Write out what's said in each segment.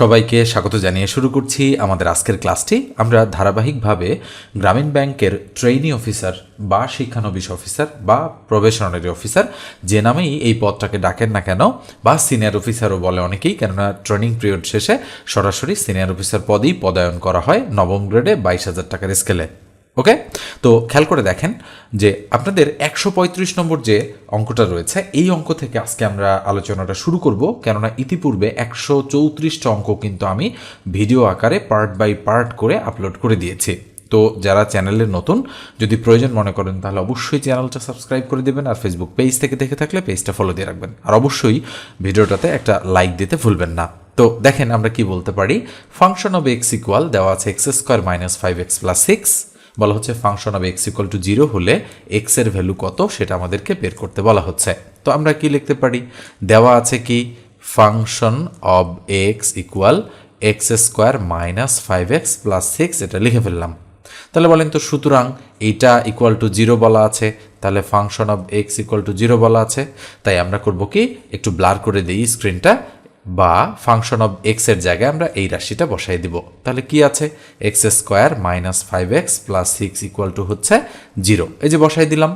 সবাইকে স্বাগত জানিয়ে শুরু করছি আমাদের আজকের ক্লাসটি। আমরা ধারাবাহিকভাবে গ্রামীণ ব্যাংকের ট্রেনি অফিসার বা শিক্ষানবিশ অফিসার বা প্রবেশনারি অফিসার যে নামেই এই পদটাকে ডাকেন না কেন, বা সিনিয়র অফিসারও বলে অনেকেই, কেননা ট্রেনিং পিরিয়ড শেষে সরাসরি সিনিয়র অফিসার পদেই পদায়ন করা হয় নবম গ্রেডে বাইশ হাজার টাকার স্কেলে ওকে তো খেয়াল করে দেখেন যে আপনাদের একশো পঁয়ত্রিশ নম্বর যে অঙ্কটা রয়েছে, এই অঙ্ক থেকে আজকে আমরা আলোচনাটা শুরু করব। কেননা ইতিপূর্বে একশো চৌত্রিশটা অঙ্ক কিন্তু আমি ভিডিও আকারে পার্ট বাই পার্ট করে আপলোড করে দিয়েছি। তো যারা চ্যানেলে নতুন, যদি প্রয়োজন মনে করেন, তাহলে অবশ্যই চ্যানেলটা সাবস্ক্রাইব করে দেবেন আর ফেসবুক পেজ থেকে দেখে থাকলে পেজটা ফলো দিয়ে রাখবেন। আর অবশ্যই ভিডিওটাতে একটা লাইক দিতে ভুলবেন না। তো দেখেন আমরা কি বলতে পারি ফাংশন অফ এক্স ইকুয়াল দেওয়া আছে X square minus five X plus six বলা হচ্ছে function of X equal to zero হলে এক্সের ভ্যালু কত সেটা আমাদেরকে বের করতে বলা হচ্ছে। তো আমরা কি লিখতে পারি? দেওয়া আছে কি? Function of X equal X square minus five X plus six এটা লিখে ফেললাম। তাহলে বলেন তো সুতরাং এইটা ইকুয়াল টু জিরো বলা আছে, তাহলে function of X equal to zero বলা আছে। তাই আমরা করব কি? একটু ব্লার করে দিই স্ক্রিনটা বা ফাংশন অব এক্সের জায়গায় আমরা এই রাশিটা বসাই দিব। তাহলে কি আছে? X square minus five X plus six equal to হচ্ছে জিরো এই যে বসাই দিলাম।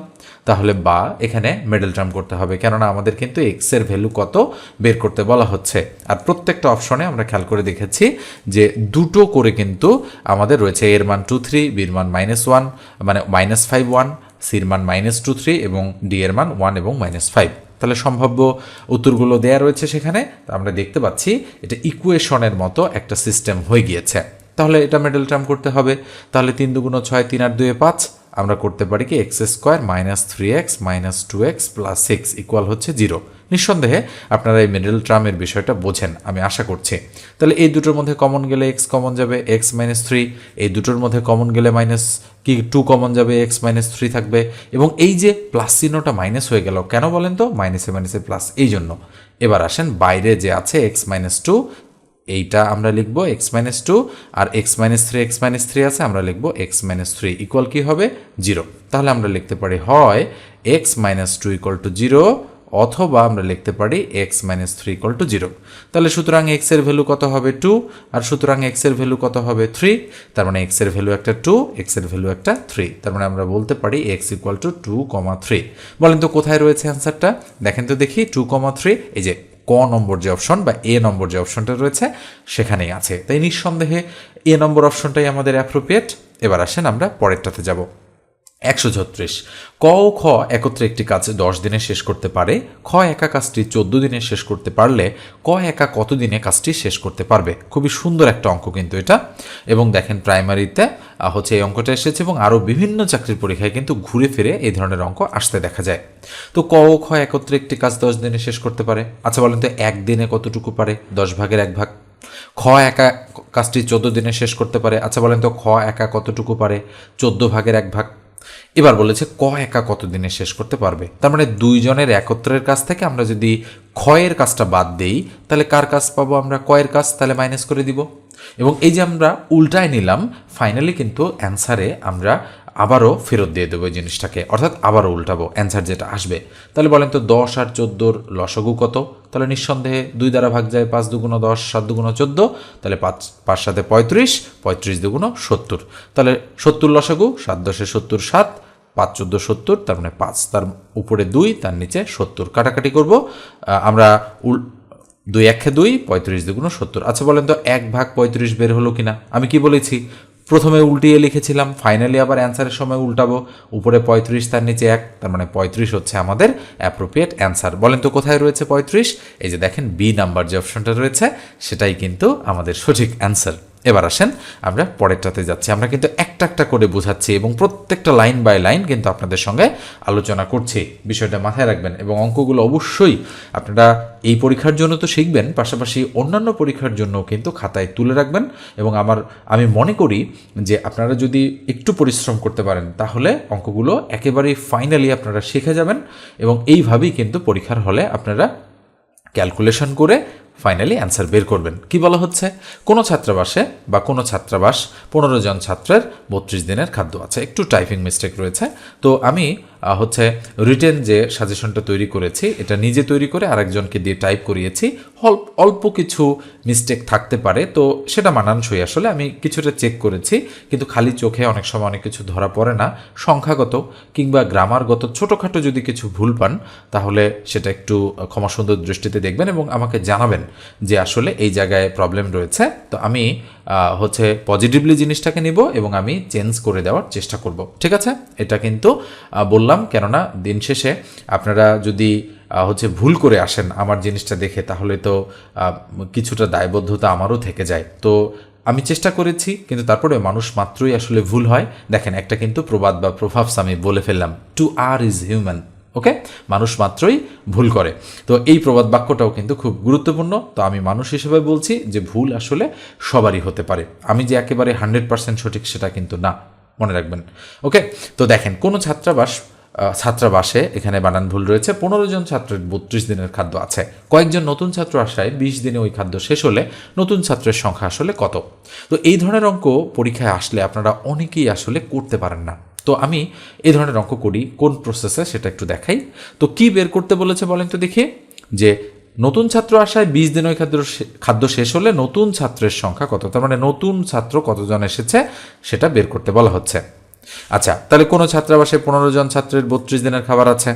তাহলে বা এখানে মিডল টার্ম করতে হবে, কেননা আমাদের কিন্তু এক্সের ভ্যালু কত বের করতে বলা হচ্ছে। আর প্রত্যেকটা অপশনে আমরা খেয়াল করে দেখেছি যে দুটো করে কিন্তু আমাদের রয়েছে এর মান টু থ্রি বির মান মাইনাস ওয়ান মানে মাইনাস ফাইভ ওয়ান সির মান মাইনাস টু থ্রি এবং ডি এর মান ওয়ান এবং মাইনাস ফাইভ তাহলে সম্ভাব্য উত্তরগুলো দেয়া রয়েছে সেখানে। আমরা দেখতে পাচ্ছি, এটা ইকুয়েশনের মতো একটা সিস্টেম হয়ে গিয়েছে। তাহলে এটা মেডেল টার্ম করতে হবে। তাহলে তিন দুগুণ ছয়, তিন আট দুয়ে পাঁচ। আমরা করতে পারি কি X square minus three X minus two X plus six equal হচ্ছে জিরো নিঃসন্দেহে আপনারা এই মিডল টার্মের বিষয়টা বোঝেন, আমি আশা করছি। তাহলে এই দুটোর মধ্যে কমন গেলে এক্স কমন যাবে এক্স মাইনাস থ্রি এই দুটোর মধ্যে কমন গেলে মাইনাস কি টু কমন যাবে এক্স মাইনাস থ্রি থাকবে, এবং এই যে প্লাস চিহ্নটা মাইনাস হয়ে গেল, কেন বলেন তো? মাইনাসে মাইনাসে প্লাস এই জন্য। এবার আসেন বাইরে যে আছে এক্স মাইনাস টু এইটা আমরা লিখব এক্স মাইনাস টু আর X minus three X minus three আছে, আমরা লিখব এক্স মাইনাস থ্রি ইকুয়াল কী হবে? জিরো তাহলে আমরা লিখতে পারি হয় X minus two equal to zero অথবা আমরা লিখতে পারি X minus three equal to zero তাহলে সুতরাং এক্সের ভ্যালু কত হবে টু আর সুতরাং এক্সের ভ্যালু কত হবে থ্রি তার মানে এক্সের ভ্যালু একটা টু এক্সের ভ্যালু একটা থ্রি তার মানে আমরা বলতে পারি X equal to two comma three বলেন তো কোথায় রয়েছে অ্যান্সারটা দেখেন তো দেখি টু কমা থ্রি এই যে ক নম্বর যে অপশন বা এ নম্বর যে অপশনটা রয়েছে, সেখানেই আছে। তাই নিঃসন্দেহে এ নম্বর অপশনটাই আমাদের অ্যাপ্রোপ্রিয়েট এবার আসেন আমরা পরেরটাতে যাব। একশো ছত্রিশ। ক ও খ একত্রে একটি কাজ দশ দিনে শেষ করতে পারে, খ একা কাজটি চোদ্দ দিনে শেষ করতে পারলে ক একা কত দিনে কাজটি শেষ করতে পারবে? খুবই সুন্দর একটা অঙ্ক কিন্তু এটা। এবং দেখেন প্রাইমারিতে হচ্ছে এই অঙ্কটা এসেছে এবং আরও বিভিন্ন চাকরির পরীক্ষায় কিন্তু ঘুরে ফিরে এই ধরনের অঙ্ক আসতে দেখা যায়। তো ক ও খ একত্রে একটি কাজ দশ দিনে শেষ করতে পারে। আচ্ছা বলেন তো একদিনে কতটুকু পারে? দশ ভাগের এক ভাগ। খ একা কাজটি চোদ্দ দিনে শেষ করতে পারে। আচ্ছা বলেন তো, খ একা কতটুকু পারে? চোদ্দ ভাগের এক ভাগ। এবার বলেছে ক একা কত দিনে শেষ করতে পারবে? তার মানে দুইজনের একত্রের কাজ থেকে আমরা যদি ক্ষয়ের কাজটা বাদ দেই, তাহলে কার কাজ পাবো আমরা? কয়ের কাজ, তাহলে মাইনাস করে দিব। এবং এই যে আমরা উল্টায় নিলাম ফাইনালি কিন্তু অ্যান্সারে আমরা আবারও ফেরত দিয়ে দেবো এই জিনিসটাকে। অর্থাৎ আবারও উল্টাবো অ্যান্সার যেটা আসবে। তাহলে বলেন তো দশ আর চোদ্দোর লসগু কত? তাহলে নিঃসন্দেহে দুই দ্বারা ভাগ যায় পাঁচ দুগুণ দশ, সাত দুগুণ চোদ্দ, তাহলে পাঁচ পাঁচ সাথে পঁয়ত্রিশ পঁয়ত্রিশ দুগুণ সত্তর। তাহলে সত্তর লসাগু, সাত দশে সত্তর সাত, পাঁচ চোদ্দ সত্তর, তার মানে পাঁচ। তার উপরে দুই, তার নিচে সত্তর। কাটাকাটি করব আমরা উল, দুই একে দুই, পঁয়ত্রিশ দুগুণ সত্তর। আচ্ছা বলেন তো এক ভাগ পঁয়ত্রিশ বের হলো কিনা? আমি কি বলেছি? প্রথমে উল্টিয়ে লিখেছিলাম ফাইনালি আবার অ্যান্সারের সময় উল্টাবো। উপরে পঁয়ত্রিশ, তার নিচে এক, তার মানে পঁয়ত্রিশ হচ্ছে আমাদের অ্যাপ্রোপ্রিয়েট অ্যান্সার বলেন তো কোথায় রয়েছে পঁয়ত্রিশ? এই যে দেখেন বি নাম্বার যে অপশনটা রয়েছে, সেটাই কিন্তু আমাদের সঠিক অ্যান্সার এবার আসেন, আমরা পরেরটাতে যাচ্ছি। আমরা কিন্তু একটা একটা করে বোঝাচ্ছি এবং প্রত্যেকটা লাইন বাই লাইন কিন্তু আপনাদের সঙ্গে আলোচনা করছি। বিষয়টা মাথায় রাখবেন এবং অঙ্কগুলো অবশ্যই আপনারা এই পরীক্ষার জন্য তো শিখবেন, পাশাপাশি অন্যান্য পরীক্ষার জন্য কিন্তু খাতায় তুলে রাখবেন এবং আমার, আমি মনে করি যে আপনারা যদি একটু পরিশ্রম করতে পারেন, তাহলে অঙ্কগুলো একেবারেই ফাইনালি আপনারা শিখে যাবেন এবং এইভাবেই কিন্তু পরীক্ষার হলে আপনারা ক্যালকুলেশন করে ফাইনালি অ্যান্সার বের করবেন। কি বলা হচ্ছে? কোনো ছাত্রাবাসে বা কোনো ছাত্রাবাস পনেরো জন ছাত্রের বত্রিশ দিনের খাদ্য আছে। একটু টাইপিং মিস্টেক রয়েছে। তো আমি হচ্ছে রিটেন যে সাজেশনটা তৈরি করেছি, এটা নিজে তৈরি করে আরেকজনকে দিয়ে টাইপ করিয়েছি। অল্প কিছু মিস্টেক থাকতে পারে। তো সেটা মানানসই। আসলে আমি কিছুটা চেক করেছি, কিন্তু খালি চোখে অনেক সময় অনেক কিছু ধরা পড়ে না। সংখ্যাগত কিংবা গ্রামারগত ছোটোখাটো যদি কিছু ভুল পান, তাহলে সেটা একটু ক্ষমা সুন্দর দৃষ্টিতে দেখবেন এবং আমাকে জানাবেন। যে আসলে এই জায়গায় প্রবলেম রয়েছে, তো আমি হচ্ছে পজিটিভলি জিনিসটাকে নিব এবং আমি চেঞ্জ করে দেওয়ার চেষ্টা করব। ঠিক আছে? এটা কিন্তু বললাম, কেননা দিন শেষে আপনারা যদি হচ্ছে ভুল করে আসেন আমার জিনিসটা দেখে, তাহলে তো কিছুটা দায়বদ্ধতা আমারও থেকে যায়। তো আমি চেষ্টা করেছি, কিন্তু তারপরে মানুষ মাত্রই আসলে ভুল হয়। দেখেন, একটা কিন্তু প্রবাদ বা প্রভাবস আমি বলে ফেললাম to err is human okay? মানুষ মাত্রই ভুল করে। তো এই প্রবাদ বাক্যটাও কিন্তু খুব গুরুত্বপূর্ণ। তো আমি মানুষ হিসেবে বলছি যে ভুল আসলে সবারই হতে পারে। আমি যে একেবারে হান্ড্রেড পার্সেন্ট সঠিক সেটা কিন্তু না। মনে রাখবেন। ওকে? তো দেখেন, কোনো ছাত্রাবাস ছাত্রাবাসে এখানে বানান ভুল রয়েছে। পনেরো জন ছাত্রের বত্রিশ দিনের খাদ্য আছে। কয়েকজন নতুন ছাত্র আসায় বিশ দিনে ওই খাদ্য শেষ হলে নতুন ছাত্রের সংখ্যা আসলে কত? তো এই ধরনের অঙ্ক পরীক্ষায় আসলে আপনারা অনেকেই আসলে করতে পারেন না। তো আমি এই ধরনের অঙ্ক করি, কোন প্রসেসে সেটা একটু দেখাই। তো কি বের করতে বলেছে বলেন তো দেখি, যে নতুন ছাত্র আসায় বিশ দিন ওই খাদ্য খাদ্য শেষ হলে নতুন ছাত্রের সংখ্যা কত, তার মানে নতুন ছাত্র কতজন এসেছে সেটা বের করতে বলা হচ্ছে। আচ্ছা তাহলে কোনো ছাত্রাবাসে পনেরো জন ছাত্রের বত্রিশ দিনের খাবার আছে?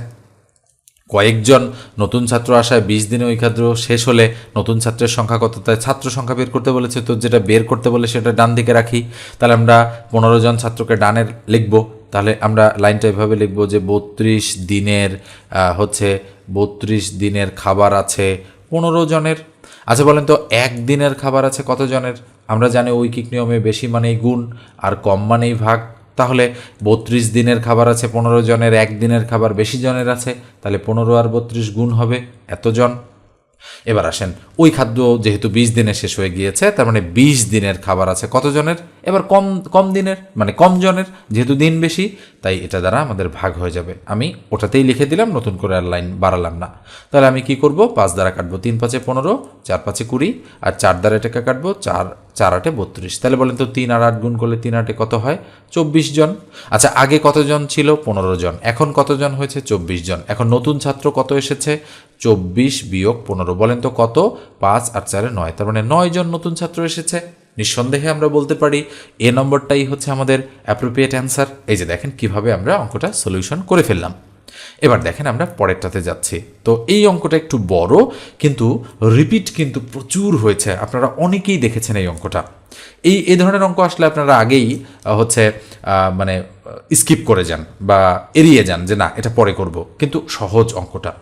কয়েকজন নতুন ছাত্র আসায় বিশ দিনে ওই খাদ্য শেষ হলে নতুন ছাত্রের সংখ্যা কত, তাই ছাত্র সংখ্যা বের করতে বলেছে, তো যেটা বের করতে বলে সেটা ডান দিকে রাখি। তাহলে আমরা পনেরো জন ছাত্রকে ডানের লিখব তাহলে আমরা লাইনটা এভাবে লিখব যে বত্রিশ দিনের হচ্ছে বত্রিশ দিনের খাবার আছে পনেরো জনের। আচ্ছা বলেন তো, এক দিনের খাবার আছে কত জনের? আমরা জানি ঐকিক নিয়মে বেশি মানেই গুণ আর কম মানেই ভাগ। তাহলে বত্রিশ দিনের খাবার আছে পনেরো জনের, এক দিনের খাবার বেশি জনের আছে, তাহলে পনেরো আর বত্রিশ গুণ হবে এতজন এবার আসেন, ওই খাদ্য যেহেতু বিশ দিনে শেষ হয়ে গিয়েছে, তার মানে বিশ দিনের খাবার আছে কতজনের? এবার কম কম দিনের মানে কম জনের, যেহেতু দিন বেশি, তাই এটা দ্বারা আমাদের ভাগ হয়ে যাবে। আমি ওটাতেই লিখে দিলাম, নতুন করে আর লাইন বাড়ালাম না। তাহলে আমি কি করব? পাঁচ দ্বারা কাটবো তিন পাঁচে পনেরো, চার পাঁচে কুড়ি, আর চার দ্বারা এটাকে কাটবো চার চার আটে বত্রিশ। তাহলে বলেন তো তিন আর আট গুণ করলে তিন আটে কত হয়? চব্বিশ জন। আচ্ছা আগে কতজন ছিল? পনেরো জন। এখন কতজন হয়েছে? চব্বিশ জন। এখন নতুন ছাত্র কত এসেছে? চব্বিশ বিয়োগ পনেরো বলেন তো কত? পাঁচ আর চারে নয়। তার মানে নয় জন নতুন ছাত্র এসেছে। নিঃসন্দেহে আমরা বলতে পারি এ নম্বরটাই হচ্ছে আমাদের অ্যাপ্রোপ্রিয়েট অ্যান্সার এই যে দেখেন কীভাবে আমরা অঙ্কটা সলিউশন করে ফেললাম। এবার দেখেন আমরা পরেরটাতে যাচ্ছি। তো এই অঙ্কটা একটু বড়, কিন্তু রিপিট কিন্তু প্রচুর হয়েছে। আপনারা অনেকেই দেখেছেন এই অঙ্কটা। এই এই ধরনের অঙ্ক আসলে আপনারা আগেই হচ্ছে মানে স্কিপ করে যান বা এড়িয়ে যান যে না, এটা পরে করব। কিন্তু সহজ অঙ্কটা।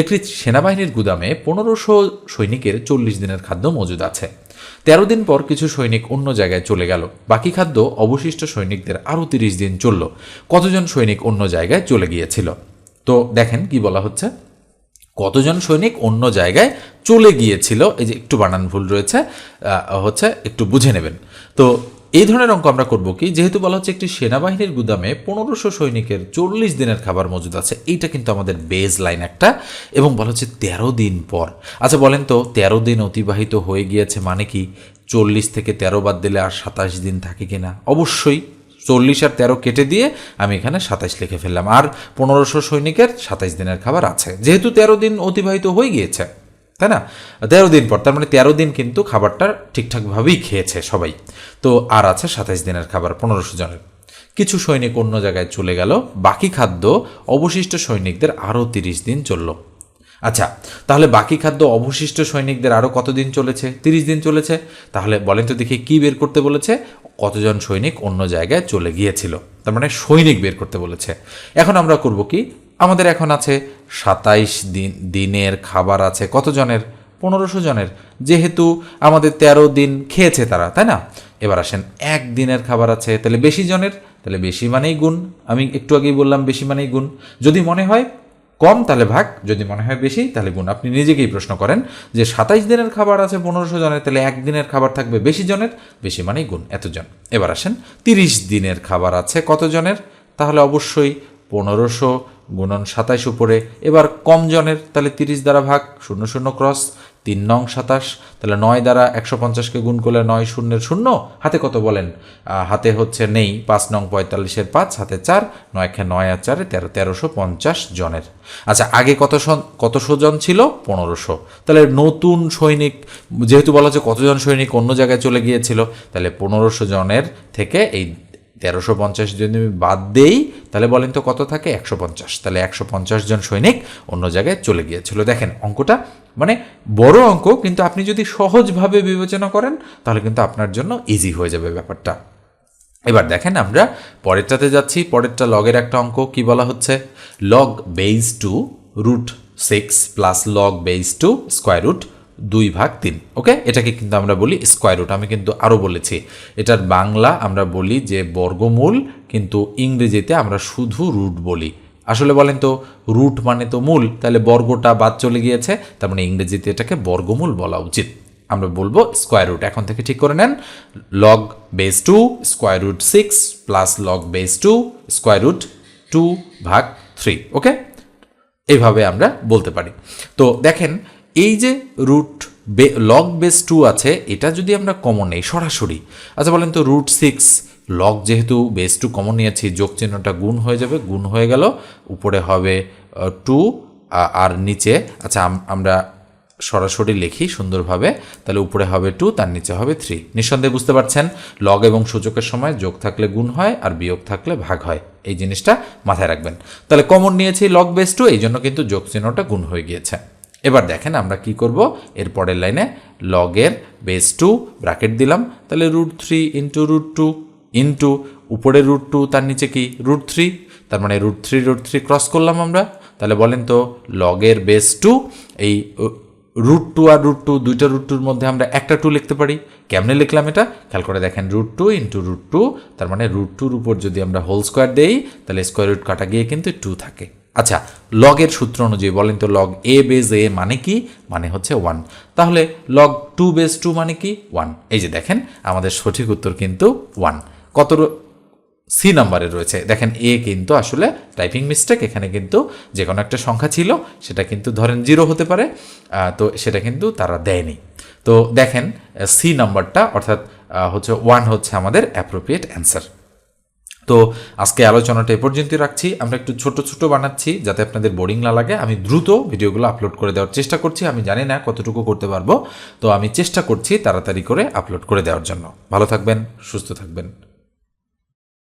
একটি সেনাবাহিনীর গুদামে পনেরোশো সৈনিকের চল্লিশ দিনের খাদ্য মজুদ আছে। তেরো দিন পর কিছু সৈনিক অন্য জায়গায় চলে গেল। বাকি খাদ্য অবশিষ্ট সৈনিকদের আরও তিরিশ দিন চলল। কতজন সৈনিক অন্য জায়গায় চলে গিয়েছিল? তো দেখেন কি বলা হচ্ছে। কতজন সৈনিক অন্য জায়গায় চলে গিয়েছিল? এই যে একটু বানান ভুল রয়েছে হচ্ছে একটু বুঝে নেবেন। তো এই ধরনের অঙ্ক আমরা করব কি, যেহেতু বলা হচ্ছে একটি সেনাবাহিনীর গুদামে পনেরোশো সৈনিকের চল্লিশ দিনের খাবার মজুদ আছে, এইটা কিন্তু আমাদের বেজ লাইন একটা, এবং বলা হচ্ছে তেরো দিন পর। আচ্ছা বলেন তো, তেরো দিন অতিবাহিত হয়ে গিয়েছে মানে কি, চল্লিশ থেকে তেরো বাদ দিলে আর সাতাশ দিন থাকে কিনা? অবশ্যই। চল্লিশ আর তেরো কেটে দিয়ে আমি এখানে সাতাইশ লিখে ফেললাম। আর পনেরোশো সৈনিকের সাতাইশ দিনের খাবার আছে। যেহেতু তেরো দিন অতিবাহিত হয়ে গিয়েছে, তাই না? তেরো দিন পর, তার মানে তেরো দিন কিন্তু খাবারটা ঠিকঠাকভাবেই খেয়েছে সবাই। তো আর আছে সাতাইশ দিনের খাবার, পনেরোশো জনের। কিছু সৈনিক অন্য জায়গায় চলে গেল। বাকি খাদ্য অবশিষ্ট সৈনিকদের আরও তিরিশ দিন চলল। আচ্ছা তাহলে বাকি খাদ্য অবশিষ্ট সৈনিকদের আরও কতদিন চলেছে? তিরিশ দিন চলেছে? তাহলে বলেন তো দেখি কি বের করতে বলেছে? কতজন সৈনিক অন্য জায়গায় চলে গিয়েছিল। তার মানে সৈনিক বের করতে বলেছে। এখন আমরা করব কি? আমাদের এখন আছে সাতাইশ দিন, দিনের খাবার আছে কতজনের? পনেরোশো জনের। যেহেতু আমাদের তেরো দিন খেয়েছে তারা, তাই না? এবার আসেন, এক দিনের খাবার আছে, তাহলে বেশি জনের? তাহলে বেশি মানেই গুণ। আমি একটু আগেই বললাম বেশি মানেই গুণ। যদি মনে হয় কম তাহলে ভাগ, যদি মনে হয় বেশি, তাহলে গুণ। আপনি নিজেকেই প্রশ্ন করেন যে সাতাইশ দিনের খাবার আছে পনেরোশো জনের, তাহলে একদিনের খাবার থাকবে বেশি জনের, বেশি মানেই গুণ, এতজন। এবার আসেন, তিরিশ দিনের খাবার আছে কতজনের তাহলে অবশ্যই পনেরোশো গুণন সাতাইশ উপরে। এবার কম জনের, তাহলে তিরিশ দ্বারা ভাগ, শূন্য শূন্য ক্রস তিন নং সাতাশ, তাহলে নয় দ্বারা একশো পঞ্চাশকে গুণ করলে নয় শূন্যের শূন্য, হাতে কত বলেন? হাতে হচ্ছে নেই, পাঁচ নং পঁয়তাল্লিশের পাঁচ, হাতে চার নয় খে নয় আর চারে তেরো, তেরোশো পঞ্চাশ জনের। আচ্ছা আগে কত কতশো জন ছিল? পনেরোশো। তাহলে নতুন সৈনিক, যেহেতু বলা হচ্ছে কতজন সৈনিক অন্য জায়গায় চলে গিয়েছিল, তাহলে পনেরোশো জনের থেকে এই তেরোশো পঞ্চাশ যদি আমি বাদ দেই, তাহলে বলেন তো কত থাকে? একশো পঞ্চাশ। তাহলে একশো পঞ্চাশ জন সৈনিক অন্য জায়গায় চলে গিয়েছিল। দেখেন, অঙ্কটা মানে বড় অঙ্ক, কিন্তু আপনি যদি সহজভাবে বিবেচনা করেন, তাহলে কিন্তু আপনার জন্য ইজি হয়ে যাবে ব্যাপারটা। এবার দেখেন আমরা পরেরটাতে যাচ্ছি। পরেরটা লগের একটা অঙ্ক, কি বলা হচ্ছে? Log base two root six plus log base two square root দুই ভাগ তিন, ওকে? এটাকে কিন্তু আমরা বলি স্কোয়ার রুট আমি কিন্তু আরও বলেছি, এটার বাংলা আমরা বলি যে বর্গমূল, কিন্তু ইংরেজিতে আমরা শুধু রুট বলি। আসলে বলেন তো রুট মানে তো মূল, তাহলে বর্গটা বাদ চলে গিয়েছে, তার মানে ইংরেজিতে এটাকে বর্গমূল বলা উচিত। আমরা বলব স্কোয়ার রুট এখন থেকে ঠিক করে নেন log base two square root six plus log base two square root two ভাগ থ্রি ওকে? এইভাবে আমরা বলতে পারি। তো দেখেন এই যে রুট বে লগ বেস টু আছে, এটা যদি আমরা কমন নেই, সরাসরি। আচ্ছা বলেন তো রুট সিক্স লগ যেহেতু বেস টু কমন নিয়েছি, যোগ চিহ্নটা গুণ হয়ে যাবে, গুণ হয়ে গেল, উপরে হবে টু আর নিচে আচ্ছা আম- আমরা সরাসরি লিখি সুন্দরভাবে, তাহলে উপরে হবে টু তার নিচে হবে থ্রি নিঃসন্দেহে বুঝতে পারছেন? লগ এবং সূচকের সময় যোগ থাকলে গুণ হয়, আর বিয়োগ থাকলে ভাগ হয়। এই জিনিসটা মাথায় রাখবেন। তাহলে কমন নিয়েছি লগ বেস টু এই জন্য কিন্তু যোগ চিহ্নটা গুণ হয়ে গিয়েছে। এবার দেখেন আমরা কি করব? এর পরের লাইনে লগের বেস টু ব্র্যাকেট দিলাম। তাহলে root three into root two into উপরে রুট টু তার নিচে কি? রুট থ্রি তার মানে root three root three cross করলাম আমরা। তাহলে বলেন তো লগের বেস টু এই রুট টু আর রুট টু দুইটা রুট টুর মধ্যে আমরা একটা টু লিখতে পারি। কেমনে লিখলাম এটা? খেয়াল করে দেখেন root two into root two তার মানে রুট টুর উপর যদি আমরা হোল স্কোয়ার দেই, তাহলে স্কোয়ার রুট কাটা গিয়ে কিন্তু টু থাকে। আচ্ছা লগের সূত্র অনুযায়ী বলেন তো লগ এ বেজ এ মানে কি? মানে হচ্ছে ওয়ান তাহলে লগ টু বেজ টু মানে কি? ওয়ান এই যে দেখেন, আমাদের সঠিক উত্তর কিন্তু ওয়ান কত সি নাম্বারে রয়েছে। দেখেন এ কিন্তু আসলে টাইপিং মিস্টেক এখানে কিন্তু যে কোনো একটা সংখ্যা ছিল, সেটা কিন্তু ধরেন জিরো হতে পারে তো সেটা কিন্তু তারা দেয়নি। তো দেখেন সি নাম্বারটা অর্থাৎ হচ্ছে ওয়ান হচ্ছে আমাদের অ্যাপ্রোপ্রিয়েট অ্যান্সার তো আজকে আলোচনাটা এ পর্যন্ত রাখছি। আমরা একটু ছোট ছোট বানাচ্ছি যাতে আপনাদের বোরিং না লাগে। আমি দ্রুত ভিডিওগুলো আপলোড করে দেওয়ার চেষ্টা করছি। আমি জানি না কতটুকু করতে পারব। তো আমি চেষ্টা করছি তাড়াতাড়ি করে আপলোড করে দেওয়ার জন্য। ভালো থাকবেন, সুস্থ থাকবেন।